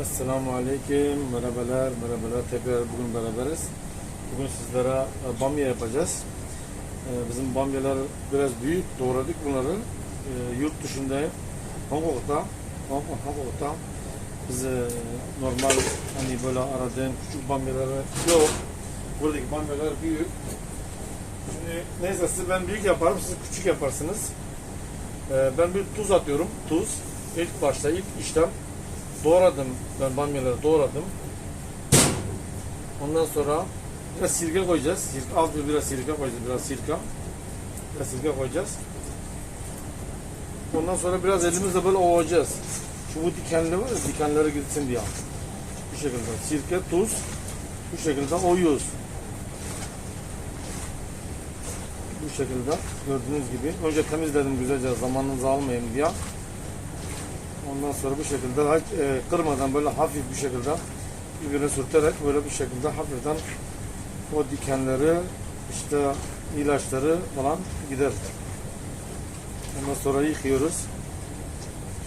Esselamu Aleyküm, merhabalar, merhabalar. Tekrar bugün beraberiz. Bugün sizlere e, bamya yapacağız. E, Bizim bamyalar biraz büyük, doğradık bunları. E, Yurt dışında, Hong Kong'da, Hong Kong, Hong Kong'da biz normal hani böyle aradığın küçük bamyaları yok. Buradaki bamyalar büyük. Şimdi neyse siz ben büyük yaparım, siz küçük yaparsınız. Ben bir tuz atıyorum, tuz. İlk başta, ilk işlem doğradım. Ben bamyaları doğradım. Ondan sonra biraz sirke koyacağız. Sirke, az bir biraz sirke koyacağız. Biraz sirke. Biraz sirke koyacağız. Ondan sonra biraz elimizle böyle ovacağız. Şu bu dikenli var ya, dikenleri gitsin diye. Bu şekilde. Sirke, tuz. Bu şekilde oyuyoruz. Bu şekilde gördüğünüz gibi. Önce temizledim güzelce zamanınızı almayayım diye. Ondan sonra bu şekilde e, kırmadan böyle hafif bir şekilde birbirine sürterek böyle bir şekilde hafiften o dikenleri işte ilaçları falan gider. Ondan sonra yıkıyoruz.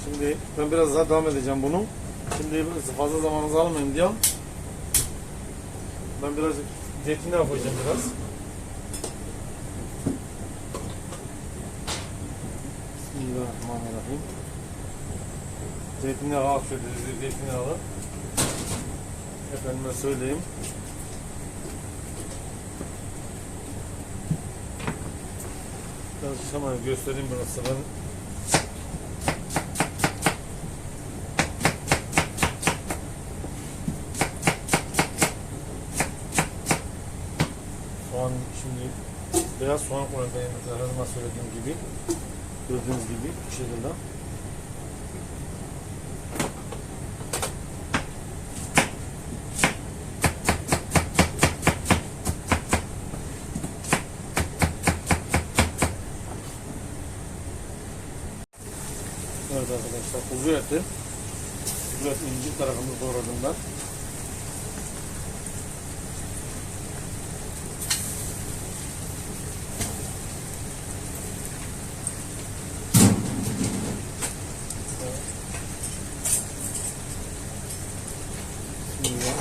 Şimdi ben biraz daha devam edeceğim bunu. Şimdi fazla zamanınızı almayayım diye. Ben biraz zeytinyağı koyacağım biraz. Bismillahirrahmanirrahim. Zeytinyağı affederiz, zeytinyağlı. Efendime söyleyeyim. Biraz hemen göstereyim biraz sana. Soğan şimdi beyaz soğan koyacağım her zaman söylediğim gibi. Gördüğünüz gibi bu şekilde. Evet arkadaşlar kuzu eti. Kuzu eti inci ben. Bismillah.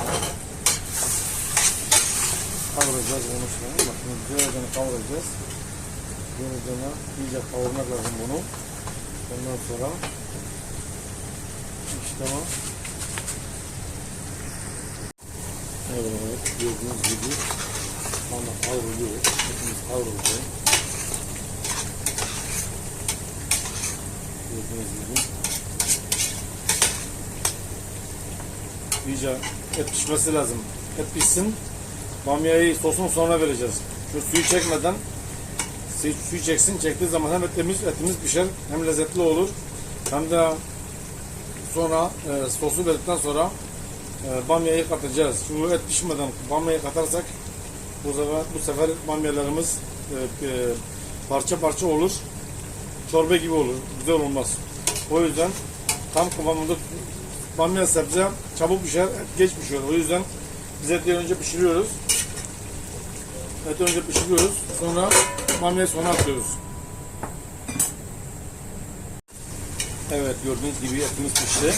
Kavuracağız bunu şimdi. Bakın güzelce kavuracağız. Güzelce iyice kavurmak lazım bunu. Ondan sonra o. Evet, gördüğünüz gibi ama kavruluyor. Hepimiz kavruldu. Gördüğünüz gibi. İyice et pişmesi lazım. Et pişsin. Bamyayı sosun sonra vereceğiz. Şu suyu çekmeden suyu çeksin. Çektiği zaman hem etimiz, etimiz pişer hem lezzetli olur. Hem de sonra e, sosu verdikten sonra e, bamyayı katacağız. Şu et pişmeden bamyayı katarsak bu sefer, bu sefer bamyalarımız e, e, parça parça olur. Çorba gibi olur. Güzel olmaz. O yüzden tam kıvamında bamya sebze çabuk pişer, et geç pişiyor. O yüzden biz eti önce pişiriyoruz. Eti önce pişiriyoruz. Sonra bamyayı sonra atıyoruz. Evet gördüğünüz gibi etimiz pişti.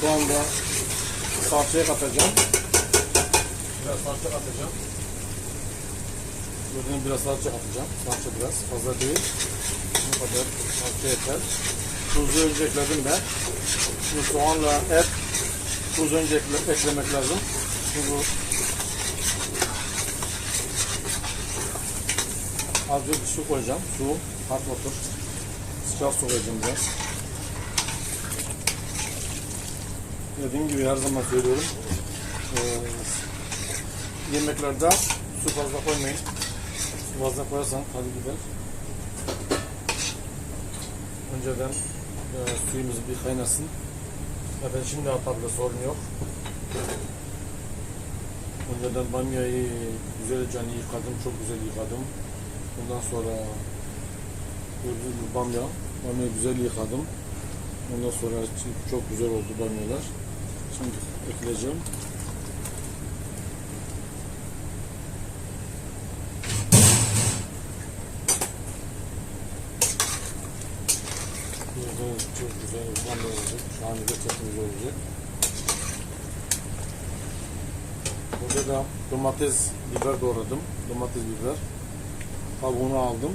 Şu anda salçaya katacağım. Biraz salça katacağım. Gördüğünüz biraz salça katacağım. Salça biraz fazla değil. Bu kadar salça yeter. Tuzu önce ekledim ben. Şimdi soğanla et tuz önce ekle- eklemek lazım. Şimdi bu azıcık su koyacağım. Su, hot water. Sıcak su koyacağım biraz. Dediğim gibi her zaman söylüyorum. Ee, yemeklerde su fazla koymayın. Su fazla koyarsan tadı gider. Önceden e, suyumuz bir kaynasın. Zaten şimdi atarlı sorun yok. Önceden bamyayı güzelce hani yıkadım, çok güzel yıkadım. Ondan sonra gördüğünüz bamya, bamya güzel yıkadım. Ondan sonra çok güzel oldu bamyalar. Şimdi ekleyeceğim. Evet, çok güzel uzman olacak. Şahane bir olacak. Burada da domates biber doğradım. Domates biber. Tavuğunu aldım.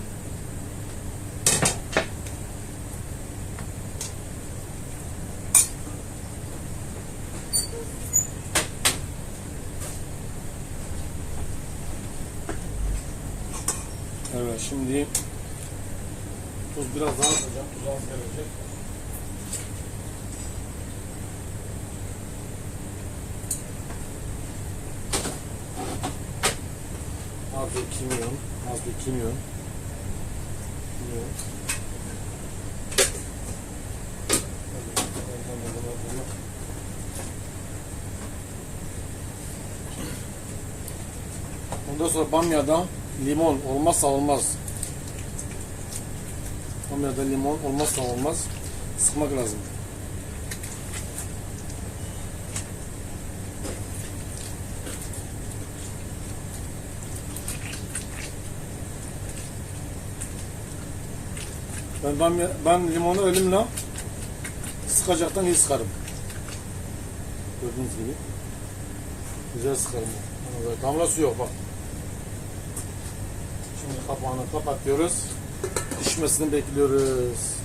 Evet şimdi tuz biraz daha atacağım. Tuz az gelecek. Az bir kimyon. Az bir kimyon. Kimyon. Ondan sonra bamyada limon olmazsa olmaz. Bamyada limon olmazsa olmaz. Sıkmak lazım. Ben, bamya, ben limonu elimle sıkacaktan iyi sıkarım. Gördüğünüz gibi. Güzel sıkarım. Damla su yok bak. Şimdi kapağını kapatıyoruz. Pişmesini bekliyoruz.